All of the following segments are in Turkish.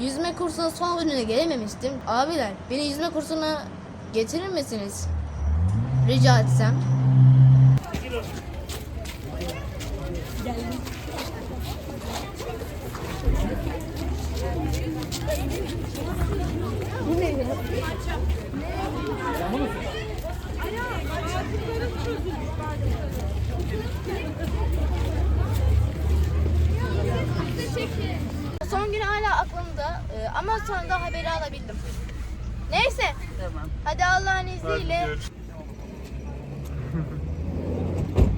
yüzme kursuna son gününe gelememiştim. Abiler beni yüzme kursuna getirir misiniz? Rica etsem. Son günü hala aklımda e, ama sonunda haberi alabildim. Neyse. Tamam. Hadi Allah'ın izniyle.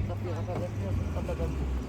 Kapıyı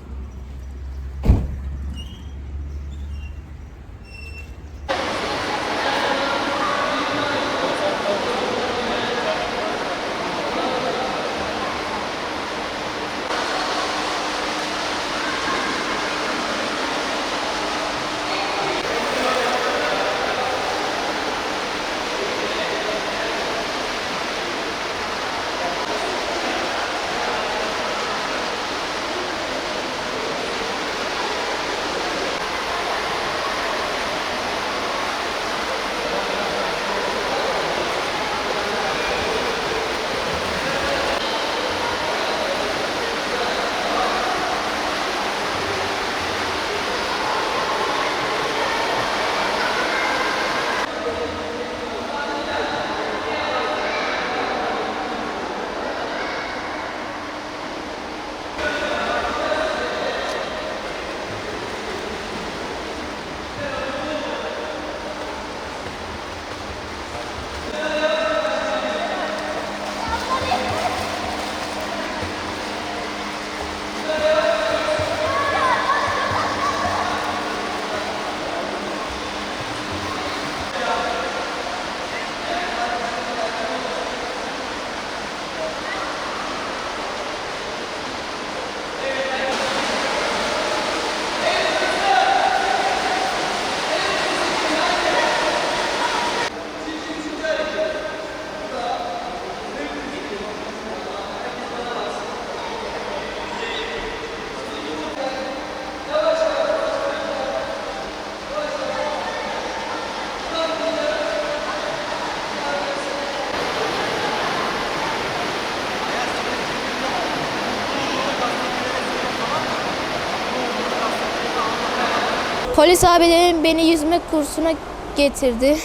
Polis abilerim beni yüzme kursuna getirdi.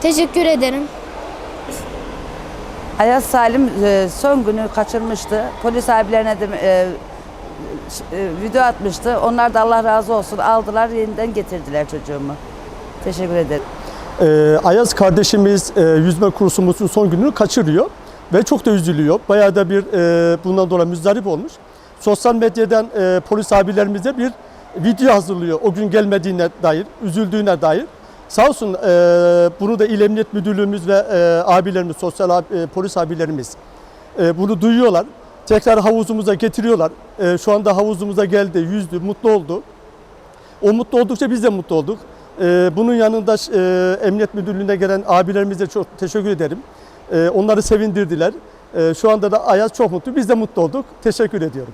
Teşekkür ederim. Ayaz Salim e, son günü kaçırmıştı. Polis abilerine de e, e, video atmıştı. Onlar da Allah razı olsun aldılar yeniden getirdiler çocuğumu. Teşekkür ederim. Ee, Ayaz kardeşimiz e, yüzme kursumuzun son gününü kaçırıyor ve çok da üzülüyor. Bayağı da bir e, bundan dolayı müzdarip olmuş. Sosyal medyadan e, polis abilerimize bir video hazırlıyor o gün gelmediğine dair, üzüldüğüne dair. Sağ olsun e, bunu da İl Emniyet Müdürlüğümüz ve e, abilerimiz, sosyal e, polis abilerimiz e, bunu duyuyorlar. Tekrar havuzumuza getiriyorlar. E, şu anda havuzumuza geldi, yüzdü, mutlu oldu. O mutlu oldukça biz de mutlu olduk. Ee, bunun yanında e, Emniyet Müdürlüğü'ne gelen abilerimize çok teşekkür ederim. Ee, onları sevindirdiler. Ee, şu anda da Ayaz çok mutlu. Biz de mutlu olduk. Teşekkür ediyorum.